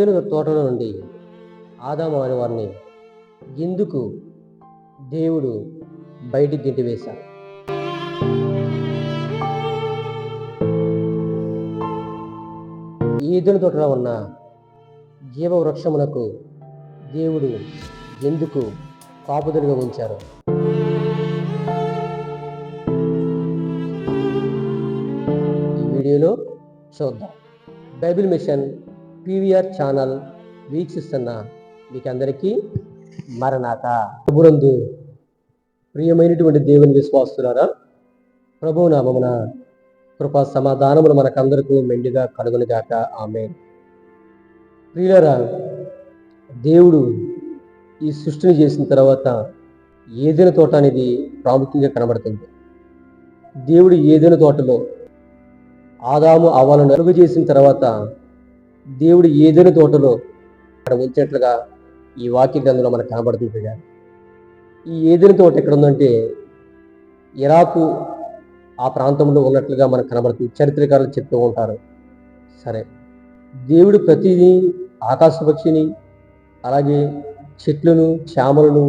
ఏదైనా తోటలో నుండి ఆదాము అనే వారిని ఎందుకు దేవుడు బయటికి గింటి వేశాడు ఈదుల తోటలో ఉన్న జీవవృక్షమునకు దేవుడు ఎందుకు కాపుదలుగా ఉంచారు? ఈ వీడియోలో చూద్దాం. బైబిల్ మిషన్ పీవీఆర్ ఛానల్ వీక్షిస్తున్న మీకు అందరికీ మరణాత. ప్రభునందు ప్రియమైనటువంటి దేవుని విశ్వాసులారా ప్రభు నామమున కృపా సమాధానములు మనకందరకు మెండుగా కలుగునుగాక. ఆమె ప్రియులరా దేవుడు ఈ సృష్టిని చేసిన తర్వాత ఏదైనా తోట అనేది ప్రాముఖ్యంగా కనబడుతుంది. దేవుడు ఏదైనా తోటలో ఆదాము అవ్వాలను అడుగు చేసిన తర్వాత దేవుడు ఏదైనా తోటలో అక్కడ ఉంచినట్లుగా ఈ వాక్య గ్రంథంలో మనకు కనబడుతుంది ప్రియులారా. ఈ ఏదైనా తోట ఎక్కడ ఉందంటే ఇరాకు ఆ ప్రాంతంలో ఉన్నట్లుగా మనకు కనబడుతుంది చరిత్రకారులు చెప్తూ ఉంటారు సరే దేవుడు ప్రతిదీ ఆకాశ పక్షిని అలాగే చెట్లను క్షామలను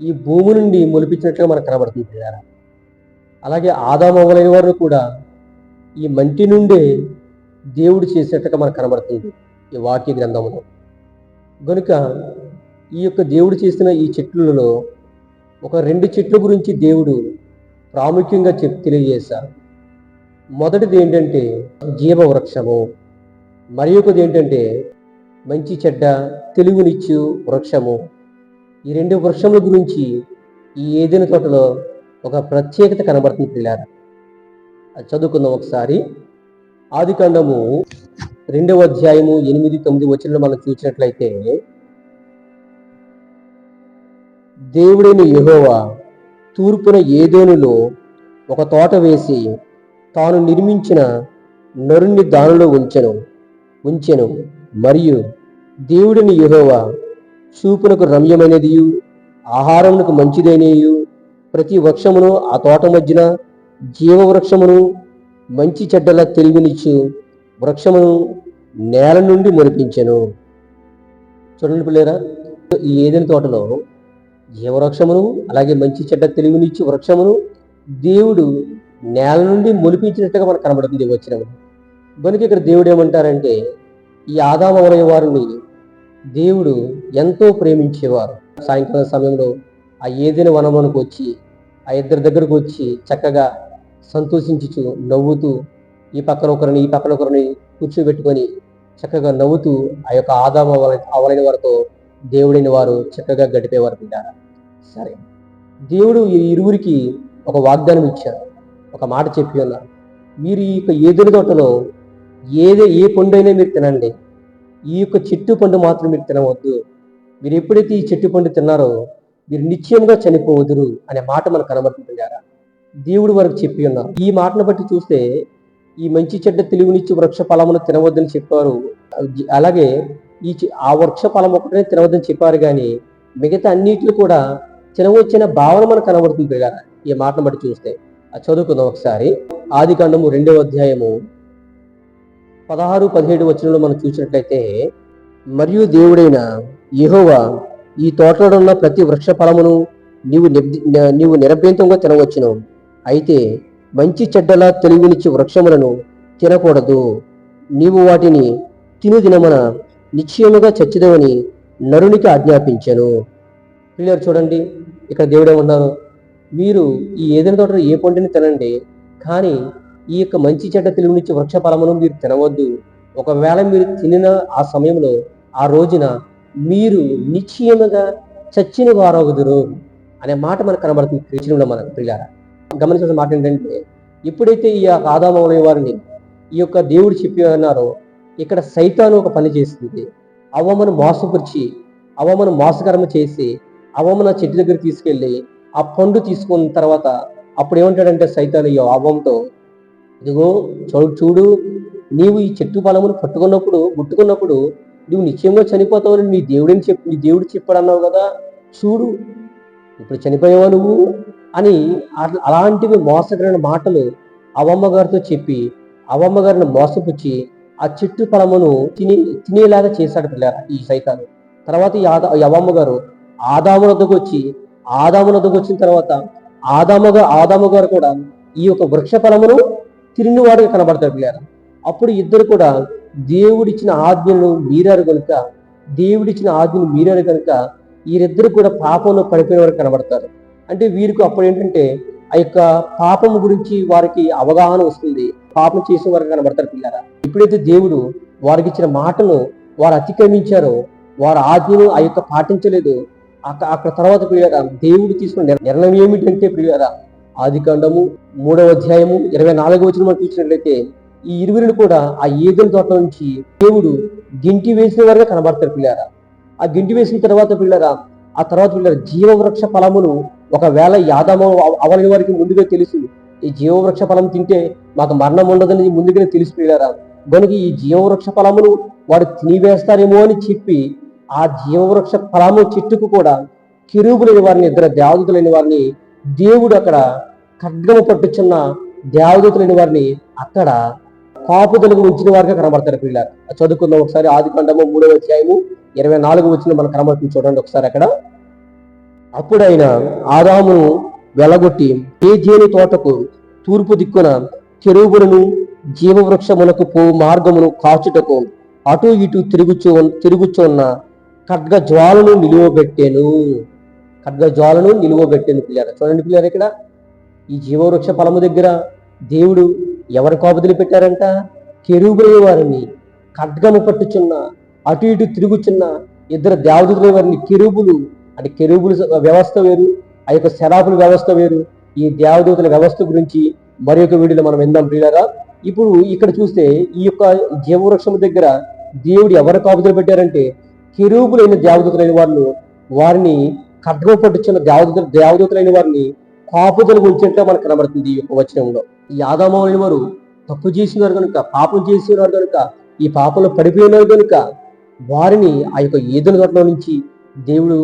ఈ భూమి నుండి మొలిపించినట్లుగా మనకు కనబడుతుంది ప్రియులారా. అలాగే ఆదామవలైన వారు కూడా ఈ మంటి నుండే దేవుడు చేసేట్టుగా మనకు కనబడుతుంది ఈ వాక్య గ్రంథంలో కనుక ఈ యొక్క దేవుడు చేసిన ఈ చెట్లలో ఒక రెండు చెట్ల గురించి దేవుడు ప్రాముఖ్యంగా చెప్ తెలియజేశారు మొదటిది ఏంటంటే జీవవృక్షము. మరి ఒకది ఏంటంటే మంచి చెడ్డ తెలుగునిచ్చు వృక్షము. ఈ రెండు వృక్షముల గురించి ఈ ఏదైనా తోటలో ఒక ప్రత్యేకత కనబడుతుంది పిల్లారా. అది చదువుకుందాం ఒకసారి. ఆది కాండము రెండవ అధ్యాయము ఎనిమిది తొమ్మిది వచ్చిన మనం చూసినట్లయితే దేవుడైన యహోవా తూర్పున ఏదోనులో ఒక తోట వేసి తాను నిర్మించిన నరుణ్ణి దానిలో ఉంచెను ఉంచెను. మరియు దేవుడిని యహోవా చూపునకు రమ్యమైనదియు ఆహారమునకు మంచిదైనయు. ప్రతి వృక్షమును ఆ తోట మధ్యన జీవవృక్షమును మంచి చెడ్డల తెలివినిచ్చు వృక్షమును నేల నుండి మొలిపించెను చూడండి పిల్లరా ఈ ఏదైనా తోటలో జీవవృక్షమును అలాగే మంచి చెడ్డ తెలివినిచ్చు వృక్షమును దేవుడు నేల నుండి మొలిపించినట్టుగా మనకు కనబడుతుంది వచ్చిన కనుక ఇక్కడ దేవుడు ఏమంటారంటే ఈ ఆదామవలయ వారిని దేవుడు ఎంతో ప్రేమించేవారు. సాయంకాలం సమయంలో ఆ ఏదైనా వనమునకు వచ్చి ఆ ఇద్దరి దగ్గరకు వచ్చి చక్కగా సంతోషించుచు నవ్వుతూ ఈ పక్కన ఒకరిని ఈ పక్కన ఒకరిని కూర్చోబెట్టుకొని చక్కగా నవ్వుతూ ఆ యొక్క ఆదామ అవలైన వారితో దేవుడైన వారు చక్కగా గడిపేవారు బిడ్డారా సరే. దేవుడు ఈ ఇరువురికి ఒక వాగ్దానం ఇచ్చారు. ఒక మాట చెప్పి ఉన్నారు మీరు ఈ యొక్క ఏదైనా తోటలో ఏదే ఏ పండైనా మీరు తినండి. ఈ యొక్క చెట్టు పండు మాత్రం మీరు తినవద్దు. మీరు ఎప్పుడైతే ఈ చెట్టు పండు తిన్నారో మీరు నిశ్చయంగా చనిపోవదురు అనే మాట మనకు కనబడుతుంటారా దేవుడు వారికి చెప్పి ఉన్నారు. ఈ మాటను బట్టి చూస్తే ఈ మంచి చెడ్డ తెలివినిచ్చి వృక్ష ఫలమును తినవద్దని చెప్పారు. అలాగే ఈ ఆ వృక్ష ఫలం ఒకటే తినవద్దని చెప్పారు కానీ మిగతా అన్నిటిని కూడా తినవచ్చిన భావన మనకు కనబడుతుంది కదా. ఈ మాటను బట్టి చూస్తే. చదువుకుందాం ఒకసారి. ఆది కాండము రెండవ అధ్యాయము పదహారు పదిహేడు వచనంలో మనం చూసినట్లయితే మరియు దేవుడైన యెహోవా ఈ తోటలో ఉన్న ప్రతి వృక్ష ఫలమును నీవు నీవు నిరభ్యంతంగా తినవచ్చును. అయితే మంచి చెడ్డలా తెలివినిచ్చి వృక్షములను తినకూడదు. నీవు వాటిని తిను దినమున నిశ్చయముగా చచ్చిదవని నరునికి ఆజ్ఞాపించాను. పిల్లలు చూడండి ఇక్కడ దేవుడే ఉన్నాను మీరు ఈ ఏదైనా తోటలో ఏ పండుని తినండి కానీ ఈ యొక్క మంచి చెడ్డ తెలివినిచ్చి వృక్ష ఫలమును మీరు తినవద్దు. ఒకవేళ మీరు తినిన ఆ సమయంలో ఆ రోజున మీరు నిశ్చయముగా చచ్చిన వారగుదురు అనే మాట మనకు కనబడుతుంది. క్రీచనంలో మనకు పిల్లారా గమనించిన మాట ఏంటంటే ఎప్పుడైతే ఈ యొక్క ఆదామమైన వారిని ఈ యొక్క దేవుడు చెప్పి అన్నారో ఇక్కడ సైతాను ఒక పని చేస్తుంది. అవమను మోసపరిచి అవమను మోసకరమ చేసి అవమన చెట్టు దగ్గర తీసుకెళ్ళి ఆ పండు తీసుకున్న తర్వాత అప్పుడు ఏమంటాడంటే సైతాను ఈ అవ్వంతో ఇదిగో చూడు చూడు నీవు ఈ చెట్టు ఫలమును పట్టుకున్నప్పుడు ముట్టుకున్నప్పుడు నువ్వు నిశ్చయంగా చనిపోతావని నీ దేవుడిని చెప్పి నీ దేవుడు చెప్పాడు అన్నావు కదా చూడు. ఇప్పుడు చనిపోయావా నువ్వు? అని అలాంటివి మోసకరమైన మాటలు అవమ్మ గారితో చెప్పి అవమ్మ గారిని మోసపుచ్చి ఆ చెట్టు ఫలమును తిని తినేలాగా చేశాడు పిల్లరా ఈ సైతాను. తర్వాత ఈ ఆదా ఈ గారు ఆదాము వద్దకు వచ్చి ఆదాము వద్దకు వచ్చిన తర్వాత ఆదాము గా- ఆదాము గారు కూడా ఈ యొక్క వృక్ష ఫలమును తిరిగినవాడుగా కనబడతాడు పిల్లరా. అప్పుడు ఇద్దరు కూడా దేవుడిచ్చిన ఆజ్ఞను మీరారు కనుక దేవుడిచ్చిన ఆజ్ఞను మీరారు కనుక వీరిద్దరు కూడా పాపంలో పడిపోయిన వారు కనబడతారు. అంటే వీరికి అప్పుడు ఏంటంటే ఆ యొక్క పాపం గురించి వారికి అవగాహన వస్తుంది. పాపం చేసిన వారు కనబడతారు పిల్లరా. ఎప్పుడైతే దేవుడు వారికి ఇచ్చిన మాటను వారు అతిక్రమించారో వారు ఆజ్ఞను ఆ యొక్క పాటించలేదు. అక్కడ అక్కడ తర్వాత ప్రియారా దేవుడు తీసుకున్న నిర్ణయం ఏమిటంటే ప్రియారా ఆది కాండము మూడవ అధ్యాయము ఇరవై నాలుగవ వచ్చిన మనం చూసినట్లయితే ఈ ఇరువురిని కూడా ఆ ఈదల తోట నుంచి దేవుడు గింటి వేసిన వారుగా కనబడతారు పిల్లారా. ఆ గింటి వేసిన తర్వాత పిల్లరా ఆ తర్వాత పిల్లరా జీవవృక్ష ఫలమును ఒకవేళ యాదవ అవలని వారికి ముందుగా తెలుసు ఈ జీవవృక్ష ఫలం తింటే మాకు మరణం ఉండదని ముందుగానే తెలిసిపోయారా గనుక ఈ జీవవృక్ష ఫలమును వాడు తినివేస్తారేమో అని చెప్పి ఆ జీవవృక్ష ఫలము చెట్టుకు కూడా కిరుబులైన వారిని ఇద్దరు దేవదతులైన వారిని దేవుడు అక్కడ ఖడ్గము పట్టుచున్న దేవదతులైన వారిని అక్కడ కాపుదలకు ఉంచిన వారిగా కనబడతారు పిల్లలు చదువుకుందాం ఒకసారి ఆది కాండము మూడవ అధ్యాయము ఇరవై నాలుగు వచ్చిన మనం కనబడుతుంది చూడండి ఒకసారి అక్కడ. అప్పుడైన ఆదామును వెలగొట్టి ఏ తోటకు తూర్పు దిక్కున చెరువులను జీవవృక్షములకు పో మార్గమును కాచుటకు అటు ఇటు తిరుగుచూ తిరుగుచున్న ఖడ్గ జ్వాలను నిలువబెట్టెను. ఖడ్గ జ్వాలను నిలువబెట్టెను పిల్లారా. చూడండి పిల్లారు ఇక్కడ. ఈ జీవవృక్ష ఫలము దగ్గర దేవుడు ఎవరి కోపదిలి పెట్టారంట? కెరూబులే వారిని ఖడ్గము పట్టుచున్న అటు ఇటు తిరుగుచున్న ఇద్దరు దేవదూతుల వారిని కెరుబులు అంటే కెరూబుల వ్యవస్థ వేరు ఆ యొక్క శరాపుల వ్యవస్థ వేరు. ఈ దేవదూతల వ్యవస్థ గురించి మరి యొక్క వీడియోలో మనం విందాం ప్రియులరా. ఇప్పుడు ఇక్కడ చూస్తే ఈ యొక్క జీవవృక్షము దగ్గర దేవుడు ఎవరు కాపుదలు పెట్టారంటే కిరూపులైన దేవదూతలైన వాళ్ళు వారిని ఖడ్గం పట్టుచున్న దేవదూతలు దేవదూతలైన వారిని కాపుదలు ఉంచినట్టు మనకు కనబడుతుంది ఈ యొక్క వచనంలో. ఈ వారు తప్పు చేసినారు కనుక పాపం చేసినారు కనుక ఈ పాపంలో పడిపోయినారు కనుక వారిని ఆ యొక్క ఈదుల తోటలో నుంచి దేవుడు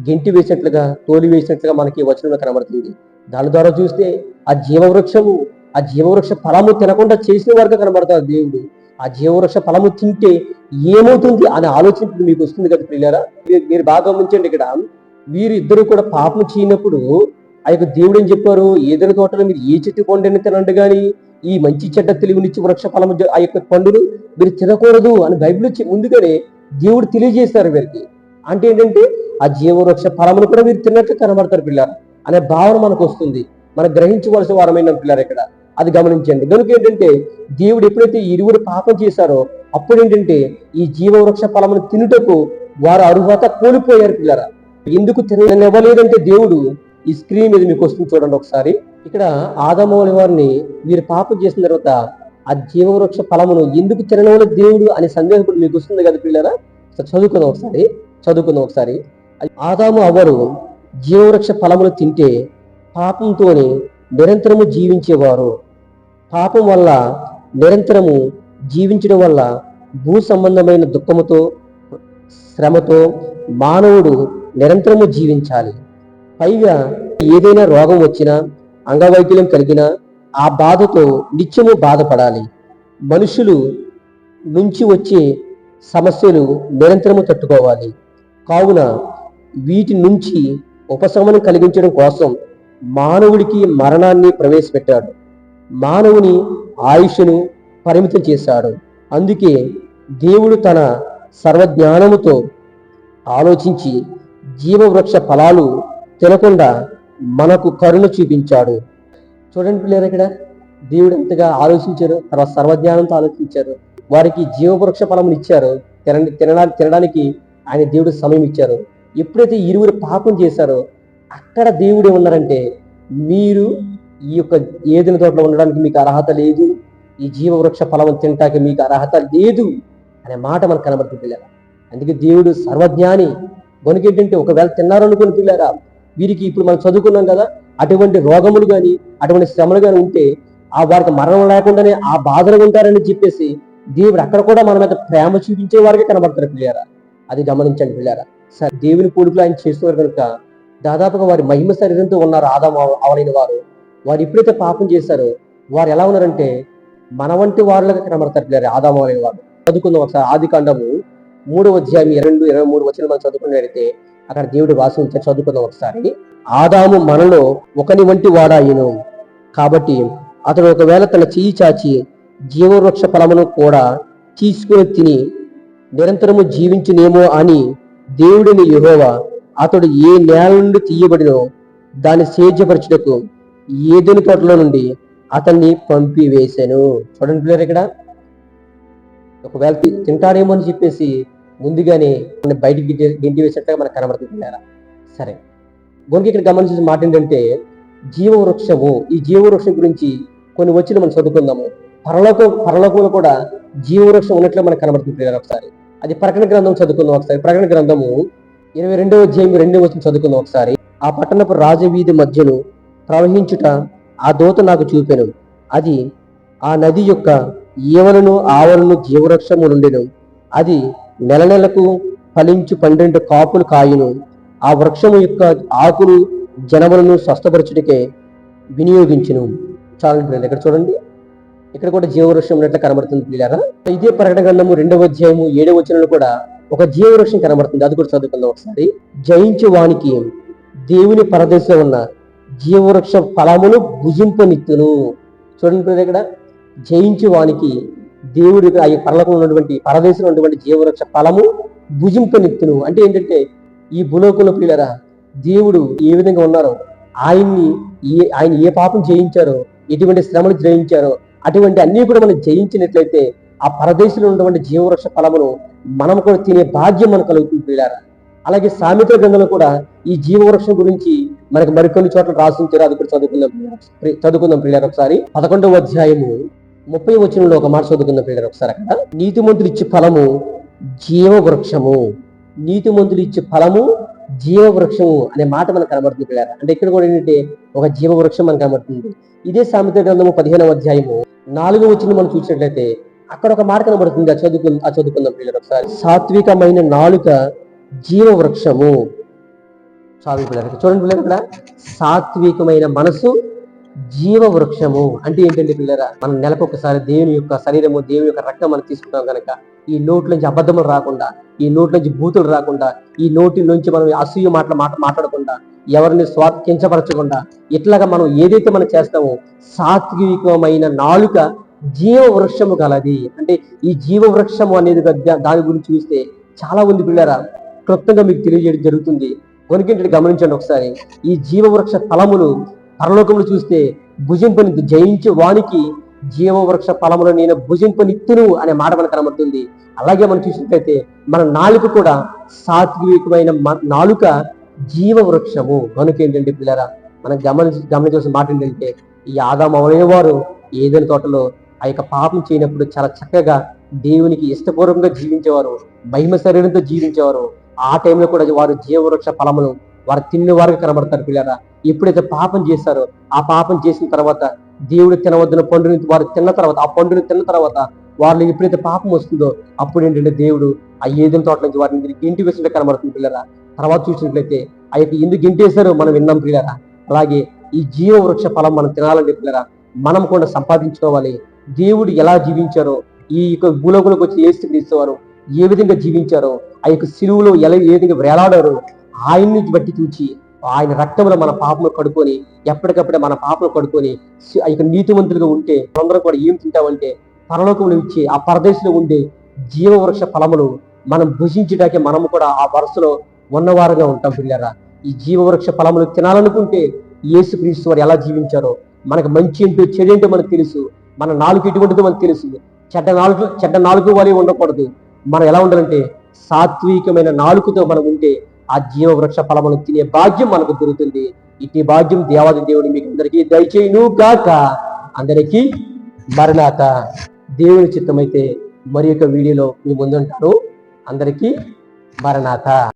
గెంటి వేసినట్లుగా తోలి వేసినట్లుగా మనకి వచనంలో కనబడుతుంది. దాని ద్వారా చూస్తే ఆ జీవవృక్షము ఆ జీవవృక్ష ఫలము తినకుండా చేసిన వరకు కనబడతారు దేవుడు. ఆ జీవవృక్ష ఫలము తింటే ఏమవుతుంది అనే ఆలోచన ఇప్పుడు మీకు వస్తుంది కదా పిల్లరా మీరు- మీరు బాగా గమనించండి ఇక్కడ. వీరు ఇద్దరు కూడా పాపం చేయనప్పుడు ఆ యొక్క దేవుడు ఏం చెప్పారు? ఏదైనా తోటలో మీరు ఏ చెట్టు పండుని తినండి కానీ ఈ మంచి చెడ్డ తెలివినిచ్చి వృక్ష ఫలము ఆ యొక్క పండును మీరు తినకూడదు అని బైబిల్ వచ్చి ముందుగానే దేవుడు తెలియజేస్తారు వీరికి. అంటే ఏంటంటే ఆ జీవవృక్ష ఫలమును కూడా మీరు తిన్నట్లు కనబడతారు పిల్లలు. అనే భావన మనకు వస్తుంది. మనం గ్రహించవలసిన వారమైన పిల్లలు ఇక్కడ? అది గమనించండి. కనుక ఏంటంటే దేవుడు ఎప్పుడైతే ఇరువురు పాపం చేశారో అప్పుడు ఏంటంటే ఈ జీవవృక్ష ఫలమును తినుటకు వారు అర్హత కోల్పోయారు పిల్లరా ఎందుకు తిననివ్వలేదంటే దేవుడు ఈ స్క్రీన్ మీద మీకు వస్తుంది చూడండి ఒకసారి. ఇక్కడ ఆదమౌలి వారిని వీరు పాపం చేసిన తర్వాత ఆ జీవవృక్ష ఫలమును ఎందుకు తిననివ్వలేదు దేవుడు అనే సందేహం మీకు వస్తుంది కదా పిల్లరా చదువుకుందాం ఒకసారి. చదువుకుందాం ఒకసారి. ఆదాము అవరు జీవవృక్ష ఫలములు తింటే పాపంతోనే నిరంతరము జీవించేవారు. పాపం వల్ల నిరంతరము జీవించడం వల్ల భూ సంబంధమైన దుఃఖముతో శ్రమతో మానవుడు నిరంతరము జీవించాలి. పైగా ఏదైనా రోగం వచ్చినా అంగవైకల్యం కలిగినా ఆ బాధతో నిత్యము బాధపడాలి. మనుషులు నుంచి వచ్చే సమస్యలు నిరంతరము తట్టుకోవాలి. కావున వీటి నుంచి ఉపశమనం కలిగించడం కోసం మానవుడికి మరణాన్ని ప్రవేశపెట్టాడు. మానవుని ఆయుష్ను పరిమితం చేశాడు. అందుకే దేవుడు తన సర్వజ్ఞానముతో ఆలోచించి జీవవృక్ష ఫలాలు తినకుండా మనకు కరుణ చూపించాడు. చూడండి పిల్లలు ఇక్కడ దేవుడు ఎంతగా ఆలోచించారు తర్వాత సర్వజ్ఞానంతో ఆలోచించారు. వారికి జీవవృక్ష ఫలములు ఇచ్చారు తిన తినడానికి తినడానికి ఆయన దేవుడు సమయం ఇచ్చారు. ఎప్పుడైతే ఇరువురు పాపం చేశారో అక్కడ దేవుడు ఏమన్నారంటే మీరు ఈ యొక్క ఏదైనా తోటలో ఉండడానికి మీకు అర్హత లేదు ఈ జీవవృక్ష ఫలం తినటానికి మీకు అర్హత లేదు అనే మాట మనకు కనబడుతుంది పిల్లరా అందుకే దేవుడు సర్వజ్ఞాని కనుక ఏంటంటే ఒకవేళ తిన్నారనుకుని పిల్లరా వీరికి ఇప్పుడు మనం చదువుకున్నాం కదా అటువంటి రోగములు కానీ అటువంటి శ్రమలు కానీ ఉంటే ఆ వారికి మరణం లేకుండానే ఆ బాధలు ఉంటారని చెప్పేసి దేవుడు అక్కడ కూడా మన మీద ప్రేమ చూపించే వారికి కనబడతారు పిల్లారా అది గమనించండి పిల్లారా సరే దేవుని కొడుకులు ఆయన చేస్తున్నారు కనుక దాదాపుగా వారి మహిమ శరీరంతో ఉన్నారు ఆదాము అవలైన వారు. వారు ఎప్పుడైతే పాపం చేశారో వారు ఎలా ఉన్నారంటే మన వంటి వారులుగా కనబడతారు పిల్లారా ఆదాము అవలైన వారు. చదువుకుందాం ఒకసారి. ఆది కాండము మూడవ అధ్యాయం రెండు ఇరవై మూడు వచ్చిన మనం చదువుకున్నట్లయితే అక్కడ దేవుడు వాసి ఉంటే చదువుకుందాం ఒకసారి. ఆదాము మనలో ఒకని వంటి వాడాయను. కాబట్టి అతడు ఒకవేళ తన చెయ్యి చాచి జీవవృక్ష ఫలమును కూడా తీసుకుని తిని నిరంతరము జీవించునేమో అని దేవుడిని యహోవా అతడు ఏ నేల నుండి తీయబడినో దాన్ని సేద్యపరచుటకు ఏదుని తోటలో నుండి అతన్ని పంపివేశాను. చూడండి పిల్లలు ఇక్కడ. ఒకవేళ తింటారేమో అని చెప్పేసి ముందుగానే బయటికి గింటి గింటి వేసినట్టుగా మనకు కనబడుతుంది సరే. గొనికి ఇక్కడ గమనించిన మాట ఏంటంటే జీవవృక్షము ఈ జీవవృక్షం గురించి కొన్ని వచ్చిన మనం చదువుకుందాము. పరలోక పరలోకంలో కూడా జీవవృక్షం ఉన్నట్లు మనకు కనబడుతుంది ఒకసారి. అది ప్రకటన గ్రంథం చదువుకుందాం ఒకసారి. ప్రకటన గ్రంథము ఇరవై రెండవ అధ్యాయం రెండవ వచ్చిన చదువుకుందాం ఒకసారి. ఆ పట్టణపు రాజవీధి మధ్యను ప్రవహించుట ఆ దోత నాకు చూపెను. అది ఆ నది యొక్క ఈవలను ఆవలను జీవవృక్షము నుండిను. అది నెల నెలకు ఫలించు పన్నెండు కాపులు కాయును. ఆ వృక్షము యొక్క ఆకులు జనములను స్వస్థపరచుటకే వినియోగించును. చాలా ఇక్కడ చూడండి. ఇక్కడ కూడా జీవవృక్షం ఉన్నట్లు కనబడుతుంది పిల్లరా ఇదే ప్రకటన గ్రంథము రెండవ అధ్యాయము ఏడవ వచనంలో కూడా ఒక జీవవృక్షం కనబడుతుంది. అది కూడా చదువుకుందాం ఒకసారి. జయించు వానికి దేవుని పరదేశంలో ఉన్న జీవవృక్ష ఫలమును భుజింపనిత్తును. చూడండి ఇక్కడ. జయించు వానికి దేవుడి ఆ పరలోకంలో ఉన్నటువంటి పరదేశంలో ఉన్నటువంటి జీవవృక్ష ఫలము భుజింపనిత్తును. అంటే ఏంటంటే ఈ భూలోకంలో పిల్లరా దేవుడు ఏ విధంగా ఉన్నారో ఆయన్ని ఏ ఆయన ఏ పాపం జయించారో ఎటువంటి శ్రమలు జయించారో అటువంటి అన్ని కూడా మనం జయించినట్లయితే ఆ పరదేశంలో ఉన్నటువంటి జీవవృక్ష ఫలమును మనం కూడా తినే భాగ్యం మనకు కలుగుతుంది పిల్లారా అలాగే సామెత గ్రంథంలో కూడా ఈ జీవవృక్షం గురించి మనకు మరికొన్ని చోట్ల రాసించారు అది కూడా చదువుకుందాం. చదువుకుందాం పిల్లలు ఒకసారి. పదకొండవ అధ్యాయము ముప్పై వచనంలో ఒక మాట చదువుకుందాం పిల్లలు ఒకసారి అక్కడ. నీతిమంతులు ఇచ్చే ఫలము జీవవృక్షము. నీతిమంతులు ఇచ్చే ఫలము జీవవృక్షము అనే మాట మనకు కనబడుతుంది పిల్లారు అంటే ఇక్కడ కూడా ఏంటంటే ఒక జీవవృక్షం మనకు కనబడుతుంది. ఇదే సామెత గ్రంథము పదిహేనవ అధ్యాయము నాలుగో వచ్చిన మనం చూసినట్లయితే అక్కడ ఒక మాట కనబడుతుంది ఆ చదువుకు ఆ చదువుకుందాం పిల్లలు ఒకసారి. సాత్వికమైన నాలుక జీవవృక్షము. చాలు పిల్లలకి చూడండి పిల్లలు ఇక్కడ. సాత్వికమైన మనసు జీవ వృక్షము అంటే ఏంటంటే పిల్లరా? మనం నెలకు ఒకసారి దేవుని యొక్క శరీరము దేవుని యొక్క రక్తం మనం తీసుకుంటాం కనుక ఈ నోటి నుంచి అబద్ధములు రాకుండా ఈ నోటి నుంచి బూతులు రాకుండా ఈ నోటి నుంచి మనం అసూయ మాటలు మాట మాట్లాడకుండా ఎవరిని స్వార్థ ఇట్లాగా మనం ఏదైతే మనం చేస్తామో సాత్వికమైన నాలుక జీవ వృక్షము గలది. అంటే ఈ జీవ వృక్షము అనేది దాని గురించి చూస్తే చాలా ఉంది పిల్లరా. క్లుప్తంగా మీకు తెలియజేయడం జరుగుతుంది. కొనికింటి గమనించండి ఒకసారి. ఈ జీవ వృక్ష ఫలములు పరలోకములు చూస్తే భుజింపని జయించి వానికి జీవవృక్ష ఫలములు నేను భుజింపనిత్తును అనే మాట మనకు కనబడుతుంది. అలాగే మనం చూసినట్లయితే మన నాలుక కూడా సాత్వికమైన మ- నాలుక జీవ వృక్షము కనుక ఏంటంటే పిల్లరా మనం గమనించి గమనించవలసిన మాట ఏంటంటే ఈ ఆదాం వారు ఏదైనా తోటలో ఆ యొక్క పాపం చేయనప్పుడు చాలా చక్కగా దేవునికి ఇష్టపూర్వకంగా జీవించేవారు మహిమ శరీరంతో జీవించేవారు. ఆ టైంలో కూడా వారు జీవవృక్ష ఫలములు వారు తిన్న వారికి కనబడతారు పిల్లరా. ఎప్పుడైతే పాపం చేశారో ఆ పాపం చేసిన తర్వాత దేవుడు తినవద్దున పండుని వారు తిన్న తర్వాత ఆ పండుని తిన్న తర్వాత వారిని ఎప్పుడైతే పాపం వస్తుందో అప్పుడు ఏంటంటే దేవుడు ఆ ఏదైనా తోట నుంచి వారిని ఇంటి వేసినట్టు కనబడుతుంది పిల్లరా. తర్వాత చూసినట్లయితే ఆ యొక్క ఎందుకు ఇంటేశారో మనం విన్నాం పిల్లరా. అలాగే ఈ జీవ వృక్ష ఫలం మనం తినాలంటే పిల్లరా మనం కూడా సంపాదించుకోవాలి. దేవుడు ఎలా జీవించారో ఈ యొక్క భూలోకంలోకి వచ్చి ఏసు క్రీస్తువారు ఏ విధంగా జీవించారో ఆ యొక్క సిలువులో ఎలా ఏ విధంగా వేలాడారో ఆయన్ని బట్టి చూచి ఆయన రక్తంలో మన పాపము కడుకొని ఎప్పటికప్పుడే మన పాపను కడుకొని సి- నీతివంతులుగా ఉంటే మనందరం కూడా ఏం తింటామంటే పరలోకంలో ఇచ్చి ఆ పరదేశంలో ఉండే జీవవృక్ష ఫలములు మనం భుజించడానికి మనము కూడా ఆ వరుసలో ఉన్నవారుగా ఉంటాం పిల్లరా ఈ జీవవృక్ష ఫలములు తినాలనుకుంటే యేసు క్రీస్తు వారు ఎలా జీవించారో మనకు మంచి ఏంటో చెడేంటో మనకు తెలుసు. మన నాలుగు ఎటువంటిదో మనకు తెలుసు. చెడ్డ నాలుగు చెడ్డ నాలుగు వలె ఉండకూడదు. మనం ఎలా ఉండాలంటే సాత్వికమైన నాలుగుతో మనం ఉంటే ఆ జీవవృక్ష ఫలమును తినే భాగ్యం మనకు దొరుకుతుంది. ఇట్టి భాగ్యం దేవాది దేవుడు మీకు అందరికీ దయచేయును కాక అందరికీ మరణాత. దేవుని చిత్తమైతే మరి యొక్క వీడియోలో మీ ముందుంటాను అందరికీ మరణాత.